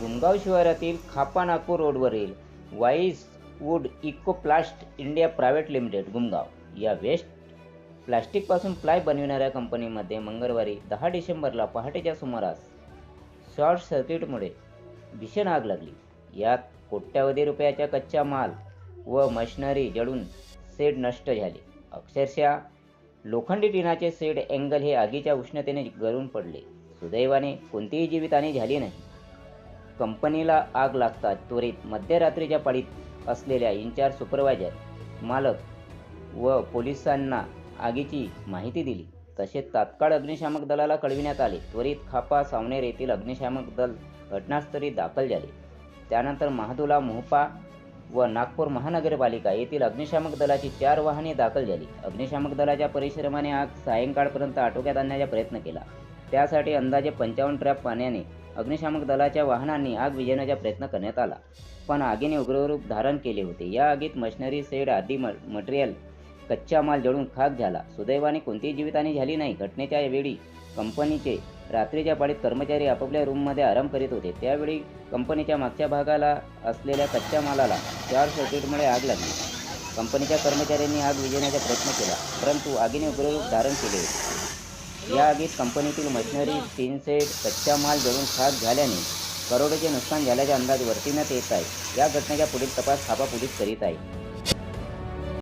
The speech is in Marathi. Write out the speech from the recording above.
गुमगाव शिवारातील खापा नागपूर रोडवरील Vice Wood Ecoplast India private limited Gumgaon. या वेस्ट प्लास्टिकपासून प्लाय बनविणाऱ्या कंपनीमध्ये मंगळवारी दहा डिसेंबरला पहाटेच्या सुमारास शॉर्ट सर्किटमुळे भीषण आग लागली. यात कोट्यावधी रुपयाचा कच्चा माल व मशिनरी जळून सेड नष्ट झाले. अक्षरशः लोखंडी टिनाचे सेड अँगल हे आगीच्या उष्णतेने गळून पडले. सुदैवाने कोणतीही जीवितहानी झाली नाही. कंपनीला आग लागतात त्वरित मध्यरात्रीच्या पाळीत असलेल्या इन्चार्ज सुपरवायझर मालक व पोलिसांना आगीची माहिती दिली. तसेच तात्काळ अग्निशामक दलाला कळविण्यात आले. त्वरित खापा सावनेर येथील अग्निशामक दल घटनास्थळी दाखल झाले. त्यानंतर महादुला मोहपा व नागपूर महानगरपालिका येथील अग्निशामक दलाची चार वाहने दाखल झाली. अग्निशामक दलाच्या परिश्रमाने आग सायंकाळपर्यंत आटोक्यात आणण्याचा प्रयत्न केला. त्यासाठी अंदाजे पंचावन्न ट्रॅप पाण्याने अग्निशामक दलाच्या वाहनांनी आग विझवण्याचा प्रयत्न करण्यात आला. पण आगीने उग्ररूप धारण केले होते. या आगीत मशिनरी सेड आदी म- मटेरियल कच्चा माल जळून खाक झाला. सुदैवाने कोणतीही जीवितहानी झाली नाही. घटनेच्या वेळी कंपनीचे रात्रीच्या पाळीत कर्मचारी आपापल्या रूममध्ये आराम करीत होते. त्यावेळी कंपनीच्या मागच्या भागाला असलेल्या कच्च्या मालाला चार सर्किटमुळे आग लागली. कंपनीच्या कर्मचाऱ्यांनी आग विझवण्याचा प्रयत्न केला परंतु आगीने उग्ररूप धारण केले होते. या आगीत कंपनीतील मशिनरी टीन सेट कच्चा माल जळून खाक झाल्याने करोडोचे नुकसान झाल्याच्या अंदाज वर्तविण्यात येत आहे. या घटनेचा पुढील तपास थापा पोलीस करीत आहे.